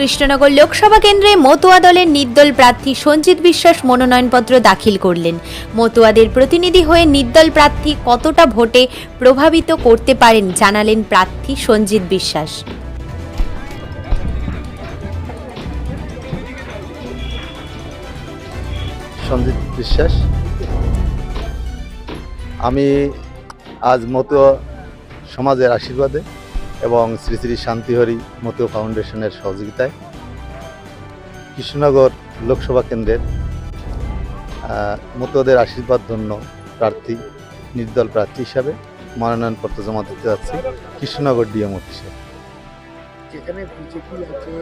কৃষ্ণনগর লোকসভা কেন্দ্রে মতুয়া দলের নির্দল প্রার্থী সঞ্জিত বিশ্বাস মনোনয়নপত্র দাখিল করলেন। মতুয়াদের প্রতিনিধি হয়ে নির্দল প্রার্থী কতটা ভোটে প্রভাবিত করতে পারেন জানালেন প্রার্থী সঞ্জিত বিশ্বাস। সঞ্জিত বিশ্বাস, আমি আজ মতো সমাজের আশীর্বাদে এবং শ্রী শ্রী শান্তিহরি মতো ফাউন্ডেশনের সহযোগিতায় কৃষ্ণনগর লোকসভা কেন্দ্রের আহ, মতুয়াদের আশীর্বাদ ধন্য প্রার্থী নির্দল প্রার্থী হিসাবে মনোনয়নপত্র জমা দিতে যাচ্ছি কৃষ্ণনগর ডিএম অফিসে। যেখানে বিজেপি আছে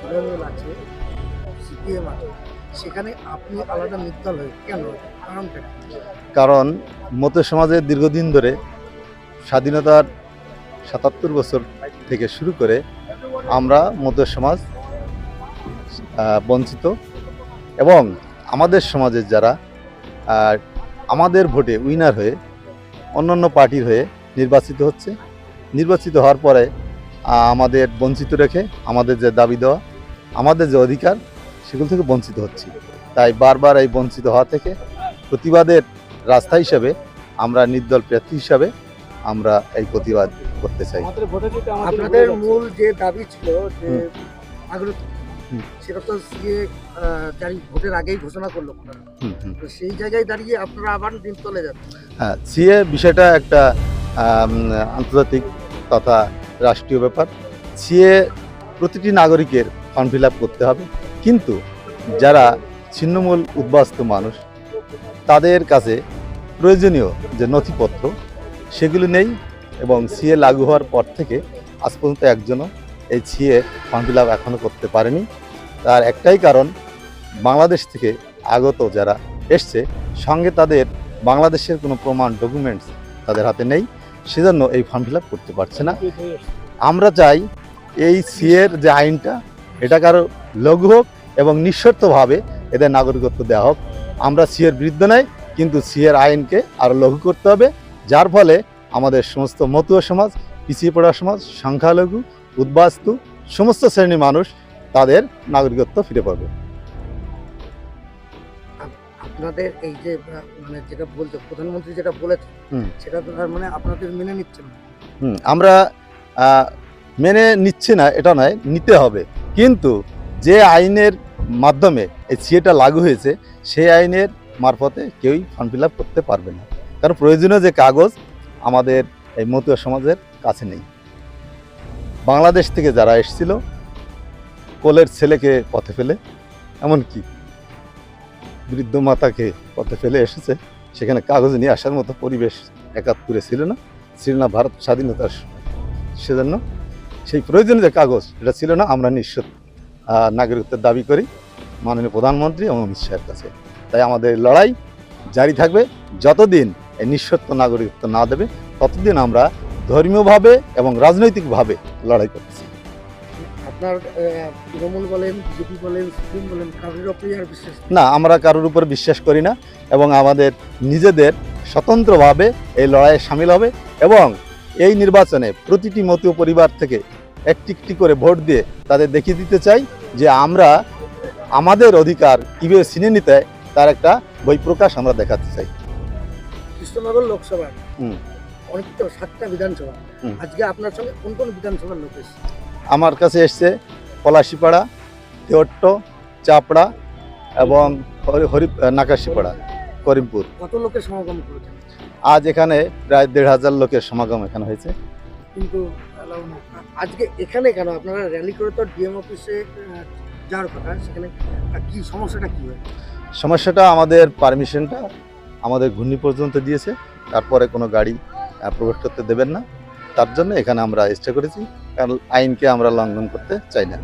তৃণমূল আছে সিপিএম আছে সেখানে আপনি আলাদা নির্দল হয়ে কেন? কারণটা কারণ মতো সমাজের দীর্ঘদিন ধরে স্বাধীনতার সাতাত্তর বছর থেকে শুরু করে আমরা মধ্য সমাজ বঞ্চিত এবং আমাদের সমাজের যারা আমাদের ভোটে উইনার হয়ে, অন্যান্য পার্টির হয়ে নির্বাচিত হচ্ছে। নির্বাচিত হওয়ার পরে আমাদের বঞ্চিত রেখে আমাদের যে দাবি দেওয়া, আমাদের যে অধিকার, সেগুলো থেকে বঞ্চিত হচ্ছি। তাই বারবার এই বঞ্চিত হওয়া থেকে প্রতিবাদের রাস্তা হিসাবে আমরা নির্দল প্রার্থী হিসাবে আমরা এই প্রতিবাদ করতে চাই। আপনাদের মূল যে দাবি ছিল যে। সেটা তো সিএ ভোটের আগেই ঘোষণা করল আপনারা হুম, হুম। তো সেই জায়গায় দাঁড়িয়ে আপনারা আবার দিন চলে যাচ্ছেন। হ্যাঁ সিএ বিষয়টা একটা আন্তর্জাতিক তথা রাষ্ট্রীয় ব্যাপার। সিএ প্রতিটি নাগরিকের ফর্ম ফিল আপ করতে হবে। কিন্তু যারা ছিন্নমূল উদ্বাস্ত মানুষ তাদের কাছে প্রয়োজনীয় যে নথিপত্র সেগুলো নেই এবং সিএ লাগু হওয়ার পর থেকে আজ পর্যন্ত একজনও এই সিএ ফর্ম ফিল আপ এখনও করতে পারেনি। তার একটাই কারণ, বাংলাদেশ থেকে আগত যারা এসছে, সঙ্গে তাদের বাংলাদেশের কোনো প্রমাণ ডকুমেন্টস তাদের হাতে নেই, সেজন্য এই ফর্ম ফিল করতে পারছে না। আমরা চাই এই সিএর যে আইনটা, এটা কারও লঘু হোক এবং নিঃশর্তভাবে এদের নাগরিকত্ব দেওয়া হোক। আমরা সিএর বিরুদ্ধে নাই কিন্তু সিএর আইনকে আরও লঘু করতে হবে। যার ফলে আমাদের সমস্ত মতুয়া সমাজ পিছিয়ে পড়া সমাজ সংখ্যালঘু উদ্বাস্তু সমস্ত শ্রেণির মানুষ তাদের নাগরিকত্ব ফিরে পাবে। আপনাদের এই যে মানে যেটা বলছে প্রধানমন্ত্রী যেটা বলেছে। সেটা তো তার মানে আপনাদের মেনে নিচ্ছেন না। হুম, আমরা মেনে নিচ্ছি না এটা নয় নিতে হবে। কিন্তু যে আইনের মাধ্যমে এই সিএটা লাগু হয়েছে সেই আইনের মারফতে কেউই ফর্ম ফিল আপ করতে পারবে না। কারণ প্রয়োজনীয় যে কাগজ আমাদের এই মতুয়া সমাজের কাছে নেই। বাংলাদেশ থেকে যারা এসেছিল, কোলের ছেলেকে পথে ফেলে, এমনকি বৃদ্ধ মাতাকে পথে ফেলে এসেছে, সেখানে কাগজ নিয়ে আসার মতো পরিবেশ একাত্তরে ছিল না ছিল না ভারত স্বাধীনতার সেজন্য। সেই প্রয়োজনীয় যে কাগজ এটা ছিল না, আমরা নিশ্চিত নাগরিকত্বের দাবি করি, মাননীয় প্রধানমন্ত্রী এবং অমিত শাহের কাছে। তাই আমাদের লড়াই জারি থাকবে যতদিন নিঃশর্ত নাগরিকত্ব না দেবে ততদিন আমরা ধর্মীয়ভাবে এবং রাজনৈতিকভাবে লড়াই করতেছি আপনার তৃণমূল বলেন বিজেপি বলেন সিপিএম বলেন কারোর ওপরই আর বিশ্বাস না আমরা কারোর উপর বিশ্বাস করি না এবং আমাদের নিজেদের স্বতন্ত্রভাবে এই লড়াইয়ে সামিল হবে এবং এই নির্বাচনে প্রতিটি মতীয় পরিবার থেকে একটি একটি করে ভোট দিয়ে তাদের দেখিয়ে দিতে চাই যে আমরা আমাদের অধিকার কীভাবে ছিনে নিতে তার একটা বই প্রকাশ আমরা দেখাতে চাই। কৃষ্ণনগর লোকসভা। হুম। অনেক সাতটা বিধানসভা। আজকে আপনার সঙ্গে কোন কোন বিধানসভার লোক এসেছে? আমার কাছে এসছে পলাশিপাড়া তেহট্ট চাপড়া এবং হরি- নাকাশিপাড়া করিমপুর। কত লোকের সমাগম করেছেন? আজ এখানে প্রায় দেড় হাজার লোকের সমাগম এখানে হয়েছে। কিন্তু। আজকে এখানে কেন? আপনারা র্যালি করে তো ডিএম অফিসে যাওয়ার কথা। সেখানে কি সমস্যাটা কি হয় সমস্যাটা আমাদের পারমিশনটা আমাদের ঘূর্ণি পর্যন্ত দিয়েছে তারপরে কোনো গাড়ি প্রবেশ করতে দেবেন না। তার জন্য এখানে আমরা চেষ্টা করেছি কারণ আইনকে আমরা লঙ্ঘন করতে চাই না।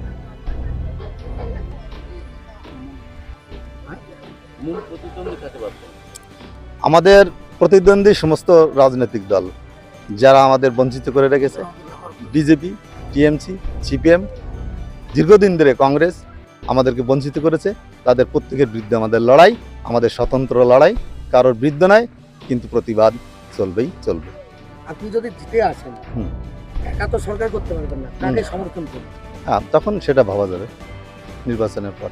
আমাদের প্রতিদ্বন্দ্বী সমস্ত রাজনৈতিক দল যারা আমাদের বঞ্চিত করে রেখেছে। বিজেপি টিএমসি সিপিএম দীর্ঘদিন ধরে কংগ্রেস আমাদেরকে বঞ্চিত করেছে। তাদের প্রত্যেকের বিরুদ্ধে আমাদের লড়াই আমাদের স্বতন্ত্র লড়াই। কারোর বৃদ্ধ নাই কিন্তু প্রতিবাদ চলবেই চলবে। আপনি যদি জিতে আসেন একা তো সরকার করতে পারবেন না কাকে সমর্থন করবেন হ্যাঁ তখন সেটা ভাবা যাবে নির্বাচনের পর।